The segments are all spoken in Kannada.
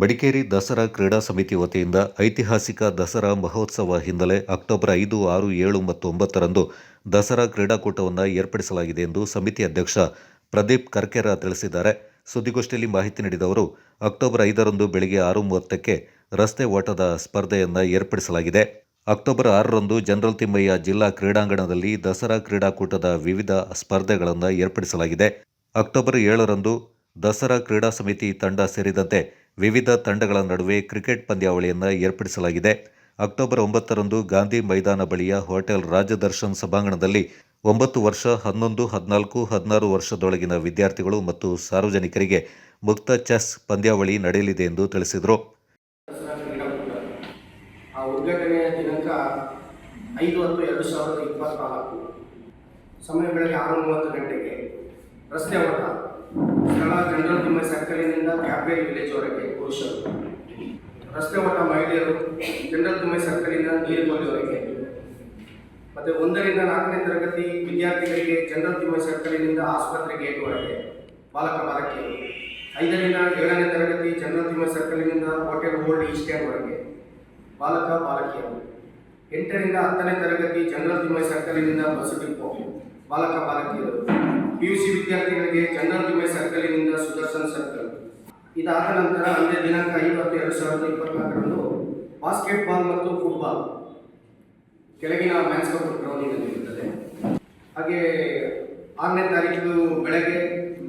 ಮಡಿಕೇರಿ ದಸರಾ ಕ್ರೀಡಾ ಸಮಿತಿ ವತಿಯಿಂದ ಐತಿಹಾಸಿಕ ದಸರಾ ಮಹೋತ್ಸವ ಹಿನ್ನೆಲೆ ಅಕ್ಟೋಬರ್ ಐದು, ಆರು, ಏಳು ಮತ್ತು ಒಂಬತ್ತರಂದು ದಸರಾ ಕ್ರೀಡಾಕೂಟವನ್ನು ಏರ್ಪಡಿಸಲಾಗಿದೆ ಎಂದು ಸಮಿತಿ ಅಧ್ಯಕ್ಷ ಪ್ರದೀಪ್ ಕರ್ಕೆರ ತಿಳಿಸಿದ್ದಾರೆ. ಸುದ್ದಿಗೋಷ್ಠಿಯಲ್ಲಿ ಮಾಹಿತಿ ನೀಡಿದ ಅವರು ಅಕ್ಟೋಬರ್ ಐದರಂದು ಬೆಳಗ್ಗೆ ಆರು ಮೂವತ್ತಕ್ಕೆ ರಸ್ತೆ ಓಟದ ಸ್ಪರ್ಧೆಯನ್ನು ಏರ್ಪಡಿಸಲಾಗಿದೆ. ಅಕ್ಟೋಬರ್ ಆರರಂದು ಜನರಲ್ ತಿಮ್ಮಯ್ಯ ಜಿಲ್ಲಾ ಕ್ರೀಡಾಂಗಣದಲ್ಲಿ ದಸರಾ ಕ್ರೀಡಾಕೂಟದ ವಿವಿಧ ಸ್ಪರ್ಧೆಗಳನ್ನು ಏರ್ಪಡಿಸಲಾಗಿದೆ. ಅಕ್ಟೋಬರ್ ಏಳರಂದು ದಸರಾ ಕ್ರೀಡಾ ಸಮಿತಿ ತಂಡ ಸೇರಿದಂತೆ ವಿವಿಧ ತಂಡಗಳ ನಡುವೆ ಕ್ರಿಕೆಟ್ ಪಂದ್ಯಾವಳಿಯನ್ನು ಏರ್ಪಡಿಸಲಾಗಿದೆ. ಅಕ್ಟೋಬರ್ ಒಂಬತ್ತರಂದು ಗಾಂಧಿ ಮೈದಾನ ಬಳಿಯ ಹೋಟೆಲ್ ರಾಜದರ್ಶನ್ ಸಭಾಂಗಣದಲ್ಲಿ ಒಂಬತ್ತು ವರ್ಷ, ಹನ್ನೊಂದು, ಹದಿನಾಲ್ಕು, ಹದಿನಾರು ವರ್ಷದೊಳಗಿನ ವಿದ್ಯಾರ್ಥಿಗಳು ಮತ್ತು ಸಾರ್ವಜನಿಕರಿಗೆ ಮುಕ್ತ ಚೆಸ್ ಪಂದ್ಯಾವಳಿ ನಡೆಯಲಿದೆ ಎಂದು ತಿಳಿಸಿದರು. ಸಮಯ ಬೆಳಗ್ಗೆ ಆರು ಮೂವತ್ತು ಗಂಟೆಗೆ ರಸ್ತೆ ಜನರಲ್ ತಿಮ್ಮೈ ಸರ್ಕಲಿನಿಂದ ಕ್ಯಾಬ್ರೇಲ್ ವಿಲೇಜ್ವರೆಗೆ ಪುರುಷರು. ರಸ್ತೆ ಮಟ್ಟ ಮಹಿಳೆಯರು ಜನರಲ್ ನೀರು ಸರ್ಕಲಿಂದ ಹೊರಗೆ ಮತ್ತು ಒಂದರಿಂದ ನಾಲ್ಕನೇ ತರಗತಿ ವಿದ್ಯಾರ್ಥಿಗಳಿಗೆ ಜನರಲ್ ತಿಮ್ಮೈ ಸರ್ಕಲಿನಿಂದ ಆಸ್ಪತ್ರೆ ಗೇಟ್ವರೆಗೆ ಬಾಲಕ ಬಾಲಕಿ. ಐದರಿಂದ ಏಳನೇ ತರಗತಿ ಜನರಲ್ ತಿಮ್ಮೈ ಸರ್ಕಲಿನಿಂದ ಹೋಟೆಲ್ ಓಲ್ಡ್ ಹೊರಗೆ ಬಾಲಕ ಬಾಲಕಿಯರು. ಎಂಟರಿಂದ ಹತ್ತನೇ ತರಗತಿ ಜನರಲ್ ತಿಮ್ಮೈ ಸರ್ಕಲಿನಿಂದ ಬಸ್ ಡಿಪೋ, ಬಾಲಕ ಬಾಲಕಿಯರು. ಪಿ ಯು ಸಿ ವಿದ್ಯಾರ್ಥಿಗಳಿಗೆ ತಿಮ್ಮೈ ಸರ್ಕಲಿನಿಂದ ಸುದರ್ಶನ್ ಸರ್ಕಲ್. ಇದಾದ ನಂತರ ಅಂದೇ ದಿನಾಂಕ ಐವತ್ತು ಎರಡು ಸಾವಿರದ ಇಪ್ಪತ್ನಾಲ್ಕರಂದು ಬಾಸ್ಕೆಟ್ಬಾಲ್ ಮತ್ತು ಫುಟ್ಬಾಲ್ ಕೆಳಗಿನ ಮ್ಯಾನ್ಸ್ ಗ್ರೌಂಡಿನಲ್ಲಿ ಇರುತ್ತದೆ ಹಾಗೆ ಆರನೇ ತಾರೀಕು ಬೆಳಗ್ಗೆ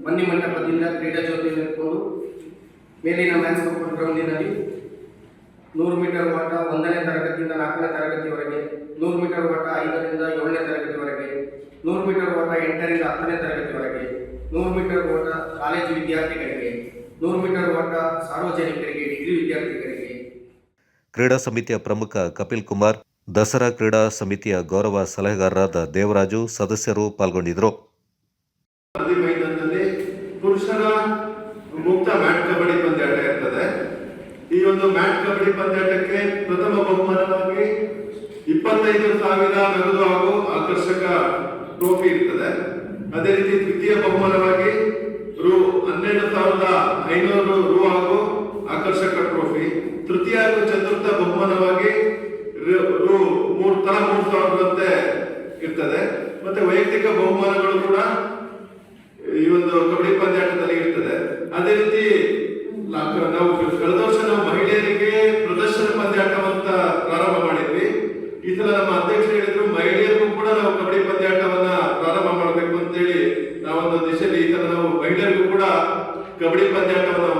ಬನ್ನಿ ಮಂಟಪದಿಂದ ಕ್ರೀಡಾ ಜ್ಯೋತಿ ಇಟ್ಕೊಂಡು ಮೇಲಿನ ಮ್ಯಾನ್ಸ್ ಗ್ರೌಂಡಿನಲ್ಲಿ ನೂರು ಮೀಟರ್ ಓಟ ಒಂದನೇ ತರಗತಿಯಿಂದ ನಾಲ್ಕನೇ ತರಗತಿವರೆಗೆ ನೂರು ಮೀಟರ್ ಓಟ ಐದರಿಂದ ಏಳನೇ ತರಗತಿವರೆಗೆ ನೂರು ಮೀಟರ್ ಓಟ ಎಂಟರಿಂದ ಹತ್ತನೇ ತರಗತಿವರೆಗೆ ನೂರು ಮೀಟರ್ ಓಟ ಕಾಲೇಜು ವಿದ್ಯಾರ್ಥಿಗಳಿಗೆ ನೂರು ಮೀಟರ್ ಓಟ ಸಾರ್ವಜನಿಕರಿಗೆ ಡಿಗ್ರಿ ವಿದ್ಯಾರ್ಥಿಗಳಿಗೆ. ಕ್ರೀಡಾ ಸಮಿತಿಯ ಪ್ರಮುಖ ಕಪಿಲ್ ಕುಮಾರ್ ದಸರಾ ಕ್ರೀಡಾ ಸಮಿತಿಯ ಗೌರವ ಸಲಹೆಗಾರರಾದ ದೇವರಾಜು ಸದಸ್ಯರು ಪಾಲ್ಗೊಂಡಿದ್ದರು. ಮೈದಾನದಲ್ಲಿ ಪುರುಷರ ಮುಕ್ತ ಮ್ಯಾಟ್ ಕಬಡ್ಡಿ ಪಂದ್ಯಾಟ ಇರ್ತದೆ. ಈ ಒಂದು ಮ್ಯಾಟ್ ಕಬಡ್ಡಿ ಪಂದ್ಯಾಟಕ್ಕೆ ಪ್ರಥಮ ಬಹುಮಾನವಾಗಿ ಇಪ್ಪತ್ತೈದು ಸಾವಿರ ನಗದು ಹಾಗೂ ಆಕರ್ಷಕ ಟ್ರೋಫಿ ಇರ್ತದೆ. ಅದೇ ರೀತಿ ದ್ವಿತೀಯ ಬಹುಮಾನವಾಗಿ ರು ಹನ್ನೆರಡು ಸಾವಿರದ ಐನೂರು ರು ಹಾಗೂ ಆಕರ್ಷಕ ಟ್ರೋಫಿ. ತೃತೀಯ ಹಾಗೂ ಚತುರ್ಥ ಬಹುಮಾನವಾಗಿ ರು- ಮೂರು ತರ ಮೂರು ಸಾವಿರದಂತೆ ಇರ್ತದೆ. ಮತ್ತೆ ವೈಯಕ್ತಿಕ ಬಹುಮಾನಗಳು ಕೂಡ ಈ ಒಂದು ಕಬಡ್ಡಿ ಪಂದ್ಯಾಟದಲ್ಲಿ ಇರ್ತದೆ. ಅದೇ ರೀತಿ ನಾವು ಕಳೆದ ವರ್ಷ ನಾವು ಮಹಿಳೆಯರಿಗೆ ಪ್ರದರ್ಶನ ಪಂದ್ಯಾಟವಂತ ಪ್ರಾರಂಭ ಮಾಡಿದ್ವಿ. ಈ ಸಲ ನಮ್ಮ ಕಬಡ್ಡಿ ಪಂದ್ಯಾಟವನ್ನ ಏರ್ಪಡಿಸಿದ್ವಿ